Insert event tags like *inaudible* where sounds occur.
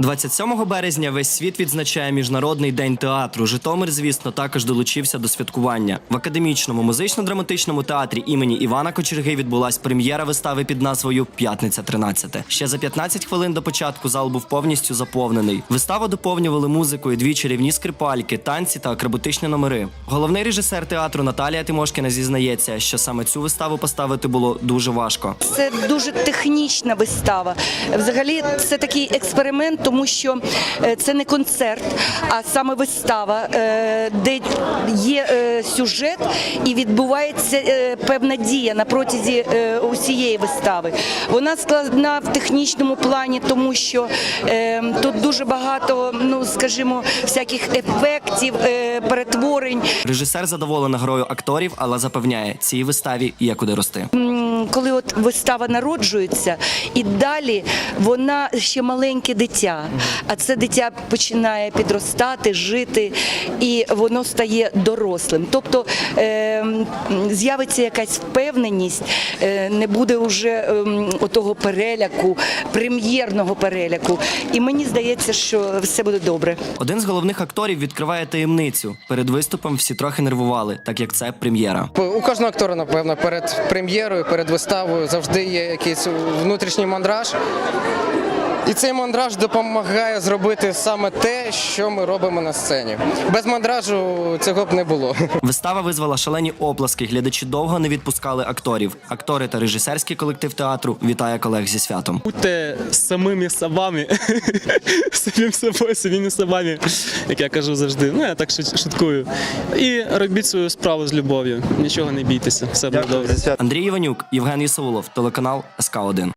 27 березня весь світ відзначає міжнародний день театру. Житомир, звісно, також долучився до святкування. В академічному музично-драматичному театрі імені Івана Кочерги відбулась прем'єра вистави під назвою П'ятниця 13. Ще за 15 хвилин до початку зал був повністю заповнений. Виставу доповнювали музикою дві чарівні скрипальки, танці та акробатичні номери. Головний режисер театру Наталія Тимошкіна зізнається, що саме цю виставу поставити було дуже важко. Це дуже технічна вистава. Взагалі, це такий експеримент, тому що е, це не концерт, а саме вистава, е, де є е, сюжет і відбувається певна дія на протязі усієї вистави. Вона складна в технічному плані, тому що тут дуже багато, ну скажімо, всяких ефектів, перетворень. Режисер задоволена грою акторів, але запевняє, цій виставі є куди рости. Коли от вистава народжується, і далі вона ще маленьке дитя, а це дитя починає підростати, жити, і воно стає дорослим. Тобто е, з'явиться якась впевненість, е, не буде вже ем, отого переляку, прем'єрного переляку. І мені здається, що все буде добре. Один з головних акторів відкриває таємницю. Перед виступом всі трохи нервували, так як це прем'єра. У кожного актора, напевно, перед прем'єрою, перед виставою завжди є якийсь внутрішній мандраж. І цей мандраж допомагає зробити саме те, що ми робимо на сцені. Без мандражу цього б не було. *laughs* Вистава визвала шалені оплески. Глядачі довго не відпускали акторів. Актори та режисерський колектив театру вітає колег зі святом. Будьте самими собами, *laughs* самим собою, самими собами, як я кажу завжди. Ну я так шут- шуткую. І робіть свою справу з любов'ю. Нічого не бійтеся, все буде добре. Андрій Іванюк, Євген Ісаулов, телеканал СК 1